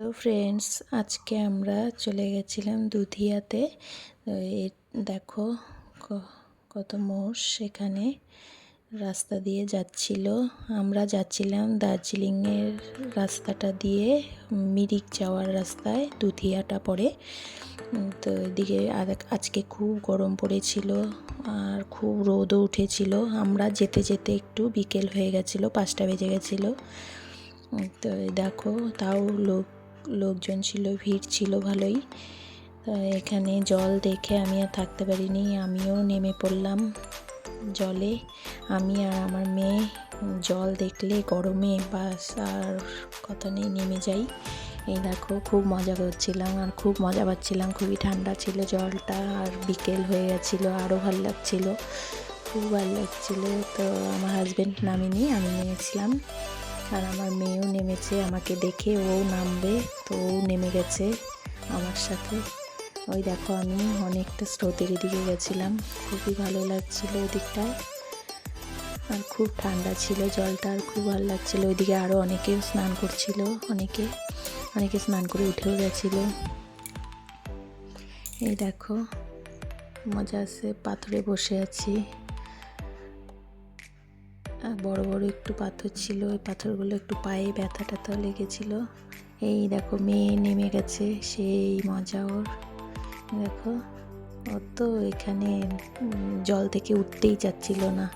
তো ফ্রেন্ডস আজকে আমরা চলে গেছিলাম দুধিয়াতে। দেখো কত মোষ সেখানে রাস্তা দিয়ে যাচ্ছিল। আমরা যাচ্ছিলাম দার্জিলিংয়ের রাস্তাটা দিয়ে, মিরিক যাওয়ার রাস্তায়, দুধিয়াটা পড়ে তো এদিকে আজকে খুব গরম পড়েছিল আর খুব রোদও উঠেছিল। আমরা যেতে যেতে একটু বিকেল হয়ে গেছিল, পাঁচটা বেজে গেছিল। তো দেখো, তাও লোক লোকজন ছিল, ভিড় ছিল ভালোই। এখানে জল দেখে আমি আর থাকতে পারিনি, আমিও নেমে পড়লাম জলে। আমি আর আমার মেয়ে জল দেখলে গরমে বাস আর কথা নেই, নেমে যাই। এই দেখো, খুব মজা করছিলাম আর খুব মজা পাচ্ছিলাম, খুবই ঠান্ডা ছিল জলটা আর বিকেল হয়ে গেছিল, আরও ভালো লাগছিল, খুব ভালো লাগছিল। তো আমার হাজব্যান্ড নামিনি, আমি নেমেছিলাম। আর আমার মেয়েও নেমেছে, আমাকে দেখে ও নামবে, তো ও নেমে গেছে আমার সাথে। ওই দেখো আমি অনেকটা স্রোতের দিকে গেছিলাম, খুবই ভালো লাগছিল ওদিকটায় আর খুব ঠান্ডা ছিল জলটা, আর খুব ভালো লাগছিল ওইদিকে আরও অনেকেও স্নান করছিল, অনেকে অনেকে স্নান করে উঠেও গেছিল। এই দেখো, মজা আছে, পাথরে বসে আছি। বড় বড় একটু পাথর ছিল ওই পাথরগুলো একটু পায়ে ব্যথা ট্যাথা লেগেছিল। এই দেখো, মেয়ে নেমে গেছে, সেই মজা ওর। দেখো, ও তো এখানে জল থেকে উঠতেই চাচ্ছিল না।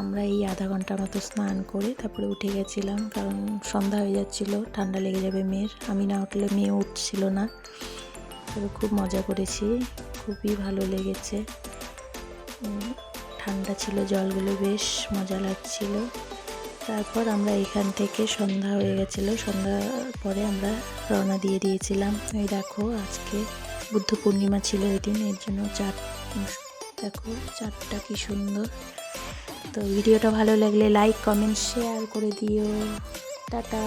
আমরা এই আধা ঘণ্টা মতো স্নান করে তারপরে উঠে গেছিলাম, কারণ সন্ধ্যা হয়ে যাচ্ছিল, ঠান্ডা লেগে যাবে মেয়ের। আমি না উঠলে মেয়ে উঠছিল না। তবে খুব মজা করেছি, খুবই ভালো লেগেছে। ঠান্ডা ছিল, জলগুলো বেশ মজা লাগছিল। তারপর আমরা এখান থেকে সন্ধ্যা হয়ে গেছিল। সন্ধ্যা পরে আমরা রওনা দিয়ে দিয়েছিলাম। এই দেখো, আজকে বুদ্ধ পূর্ণিমা ছিল ওই দিন, এর জন্য চাট দেখো চাটটা কি সুন্দর। তো ভিডিওটা ভালো লাগলে লাইক কমেন্ট শেয়ার করে দিও। টাটা।